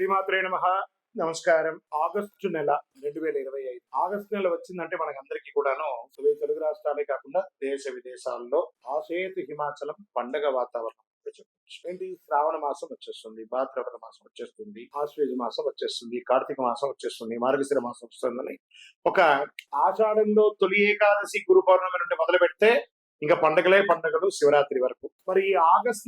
శ్రీమాత్రే నమ. నమస్కారం. ఆగస్టు నెల రెండు వేల ఇరవై ఐదు. ఆగస్టు నెల వచ్చిందంటే మనకందరికీ కూడాను తెలుగు రాష్ట్రాలే కాకుండా దేశ విదేశాల్లో ఆసేతు హిమాచలం పండగ వాతావరణం ఏంటి? శ్రావణ మాసం వచ్చేస్తుంది భాద్రపద మాసం వచ్చేస్తుంది ఆశ్వేజ మాసం వచ్చేస్తుంది కార్తీక మాసం వచ్చేస్తుంది మార్గశిర మాసం వస్తుందని ఒక ఆషాఢంలో తొలి ఏకాదశి గురు పౌర్ణమి నుండి మొదలు పెడితే ఇంకా పండగలే పండగలు శివరాత్రి వరకు. మరి ఈ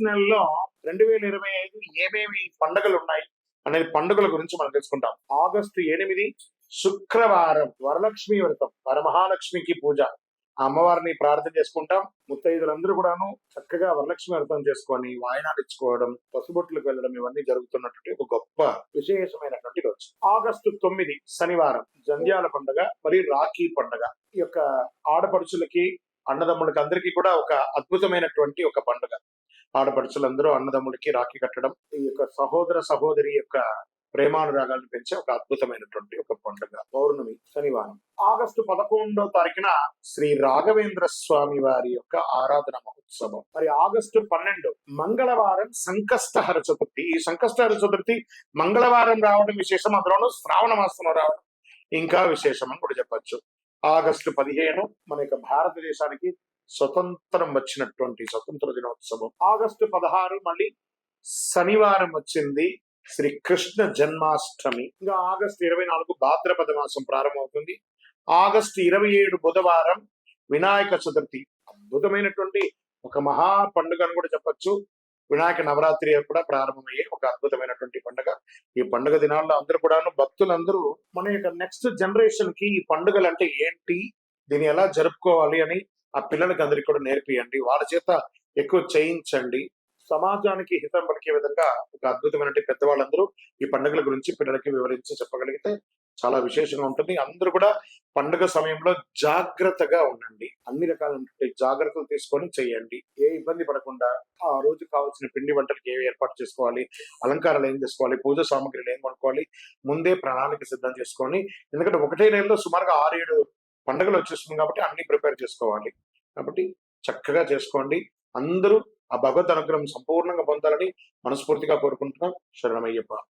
నెలలో రెండు వేల ఇరవై ఐదు ఏమేమి పండగలు ఉన్నాయి? అనేది పండుగల గురించి మనం తెలుసుకుంటాం. ఆగస్టు ఎనిమిది శుక్రవారం వరలక్ష్మి వ్రతం వరమహాలక్ష్మికి పూజ. అమ్మవారిని ప్రార్థన చేసుకుంటాం. ముత్తైదులందరూ కూడాను చక్కగా వరలక్ష్మి వ్రతం చేసుకొని వాయనాలు ఇచ్చుకోవడం పసుబొట్లకు వెళ్ళడం ఇవన్నీ జరుగుతున్నటువంటి ఒక గొప్ప విశేషమైనటువంటి రోజు. ఆగస్టు తొమ్మిది శనివారం జంధ్యాల పండుగ మరియు రాఖీ పండుగ. ఈ యొక్క ఆడపడుచులకి అన్నదమ్ములకి అందరికీ కూడా ఒక అద్భుతమైనటువంటి ఒక పండుగ. ఆడపడుచులందరూ అన్నదమ్ముడికి రాఖీ కట్టడం ఈ యొక్క సహోదర సహోదరి యొక్క ప్రేమానురాగాలను పెంచే ఒక అద్భుతమైనటువంటి ఒక పండుగ. పౌర్ణమి శనివారం. ఆగస్టు పదకొండో తారీఖున శ్రీ రాఘవేంద్ర స్వామి వారి యొక్క ఆరాధన మహోత్సవం. మరి ఆగస్టు పన్నెండు మంగళవారం సంకష్టహర చతుర్థి. ఈ సంకష్టహర చతుర్థి మంగళవారం రావడం విశేషం అందులోనూ శ్రావణ మాసంలో రావడం ఇంకా విశేషం అని కూడా చెప్పొచ్చు. ఆగస్టు పదిహేను మన యొక్క భారతదేశానికి స్వతంత్రం వచ్చినటువంటి స్వతంత్ర దినోత్సవం. ఆగస్టు పదహారు మళ్ళీ శనివారం వచ్చింది. శ్రీ కృష్ణ జన్మాష్టమి. ఇంకా ఆగస్టు ఇరవై నాలుగు భాద్రపద మాసం ప్రారంభమవుతుంది. ఆగస్టు ఇరవై ఏడు బుధవారం వినాయక చతుర్థి. అద్భుతమైనటువంటి ఒక మహా పండుగ అని కూడా చెప్పొచ్చు. వినాయక నవరాత్రి కూడా ప్రారంభమయ్యే ఒక అద్భుతమైనటువంటి పండుగ. ఈ పండుగ దినాల్లో అందరూ కూడాను భక్తులందరూ మన యొక్క నెక్స్ట్ జనరేషన్కి ఈ పండుగలు అంటే ఏంటి? దీన్ని ఎలా జరుపుకోవాలి అని ఆ పిల్లలకి అందరికి కూడా నేర్పియండి. వాళ్ళ చేత ఎక్కువ చేయించండి. సమాజానికి హితం పలికే విధంగా ఒక అద్భుతమైనటువంటి పెద్దవాళ్ళందరూ ఈ పండుగల గురించి పిల్లలకి వివరించి చెప్పగలిగితే చాలా విశేషంగా ఉంటుంది. అందరూ కూడా పండుగ సమయంలో జాగ్రత్తగా ఉండండి. అన్ని రకాలైనటువంటి జాగ్రత్తలు తీసుకొని చేయండి. ఏ ఇబ్బంది పడకుండా ఆ రోజు కావాల్సిన పిండి వంటలకి ఏవి ఏర్పాటు చేసుకోవాలి? అలంకారాలు ఏం చేసుకోవాలి? పూజ సామాగ్రిలు ఏం కొనుక్కోవాలి? ముందే ప్రణాళిక సిద్ధం చేసుకొని ఎందుకంటే ఒకటే నెలలో సుమారుగా ఆరు ఏడు పండుగలు వచ్చేస్తుంది కాబట్టి అన్ని ప్రిపేర్ చేసుకోవాలి. కాబట్టి చక్కగా చేసుకోండి. అందరూ ఆ భగవద్ అనుగ్రహం సంపూర్ణంగా పొందాలని మనస్ఫూర్తిగా కోరుకుంటున్నాం. శరణమయ్యప్ప.